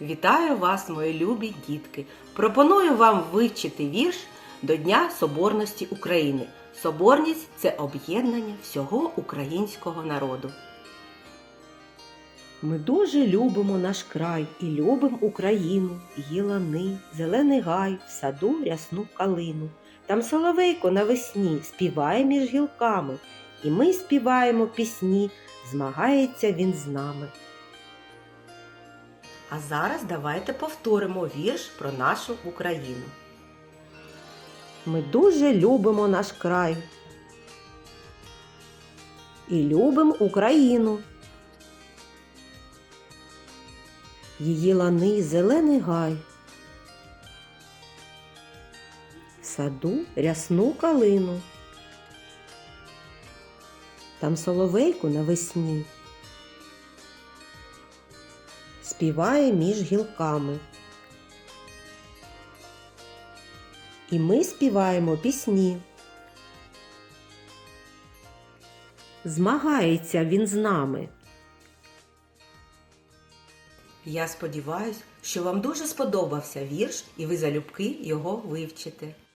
Вітаю вас, мої любі дітки! Пропоную вам вивчити вірш до Дня Соборності України. Соборність це об'єднання всього українського народу. Ми дуже любимо наш край і любимо Україну, її зелений гай, в саду рясну калину. Там соловейко навесні співає між гілками, і ми співаємо пісні, змагається він з нами. А зараз давайте повторимо вірш про нашу Україну. Ми дуже любимо наш край і любимо Україну. Її лани зелений гай. В саду рясну калину. Там соловейку навесні співає між гілками. І ми співаємо пісні. Змагається він з нами. Я сподіваюся, що вам дуже сподобався вірш і ви залюбки його вивчите.